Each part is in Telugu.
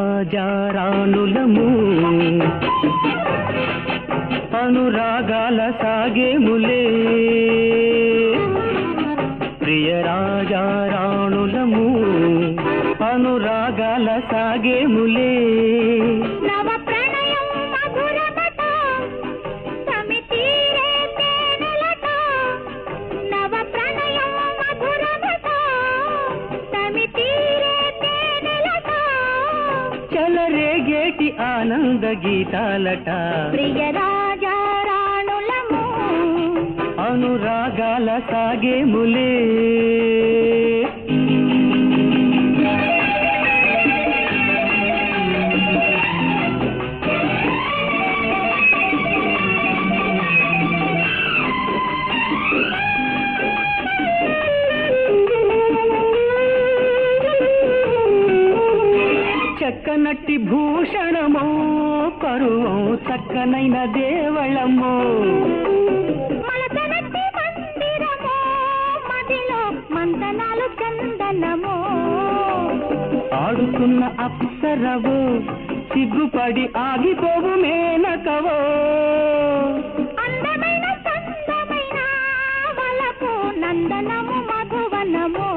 రాజారాణులము. అనురాగాల సాగేములే. ప్రియ రాజారాణులము అనురాగాల సాగేములే. నవ ప్రణయం ఆనంద గీతాలట. ప్రియ రాజా రాణులము అనురాగాల సాగేములే? చక్కనట్టి పరువం చక్కనైన దేవళమో మంతనాలు చందనమో. ఆడుతున్న అప్సరవో సిగ్గుపడి ఆగిపోవు మేనకవో. అందమైన సందమైన వలపు నందనము మధువనము.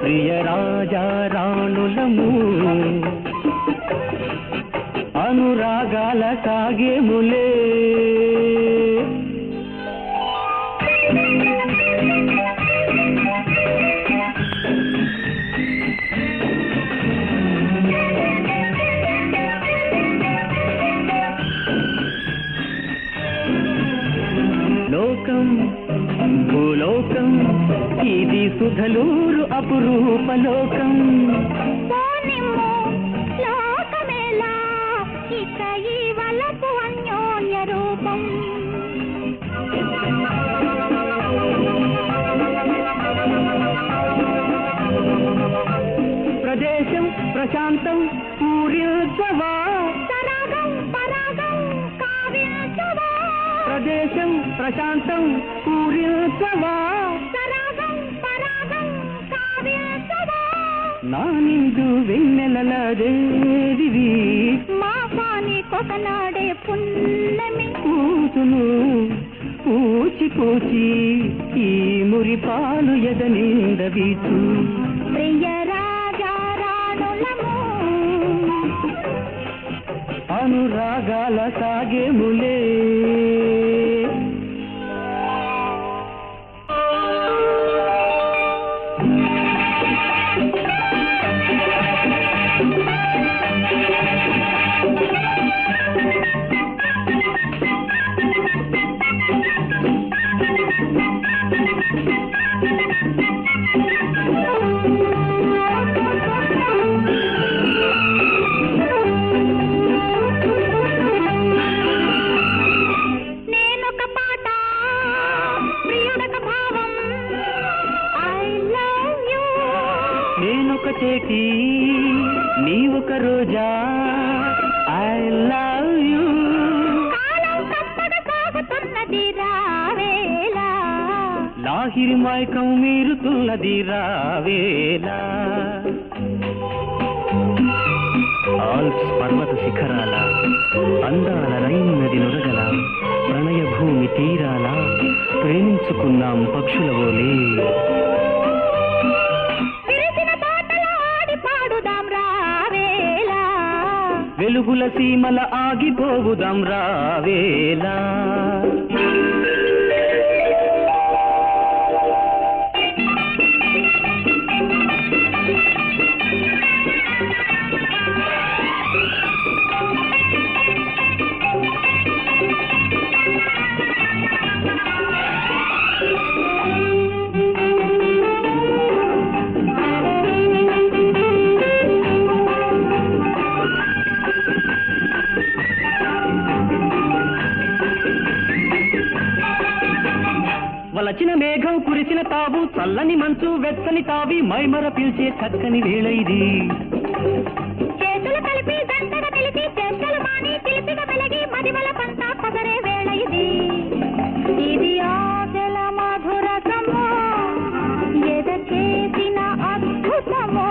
ప్రియ రాజా అనురాగాల సాగేములే లోకం భూలోకం ఇది సుధలూరు అపురూపలోకం ప్రశాంతం కావ్యోత్సవా ప్రదేశం ప్రశాంతం కావ్యోత్సవా నా వెన్నెలల దేవివి మా పాని కొకనాడే పున్నమి కూతును పూచి పూచి ఈ మురి పాలు ఎద నింద అనురాగాల సాగే ములే చేతి నీ ఒక రోజా ఐ లవ్ యూ లాహిరి మైకం మీరుతున్నది రావేలా. ఆల్ప్స్ పర్వత శిఖరాల అందాల రైన్ నది నురగల ప్రణయ భూమి తీరాల ప్రేమించుకున్నాం పక్షుల ఓలే. వెలుగుల సీమల ఆగిపోవుదాం రావేలా. వలచిన మేఘం కురిసిన తావు చల్లని మంచు వెచ్చని తావి మైమర పిలిచే చక్కని వేళ ఇది. ఇది. ఇది ఆశల మధురసము ఎద చేసిన అద్భుతము.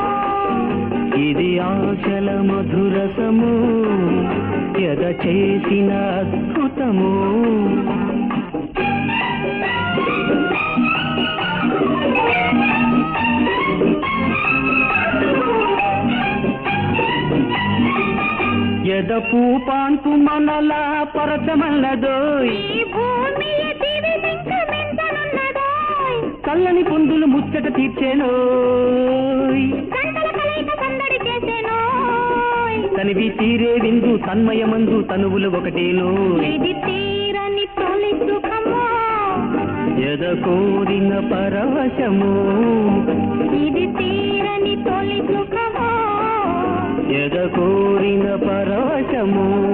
ఇది ఆశల మధురసము ఎద చేసిన అద్భుతము. ఈ భూమి జీవితింక మెంతనున్నదోయ్ చల్లని పొందులు ముచ్చట చేసేనోయ్ తనివి తీరే విందు తన్మయమందు తనువులు ఒకటేనోయ్ ఎద కోరిన పరవశము. ఇది తీరని తొలి సుఖము? ఎద కోరిన పరవశము.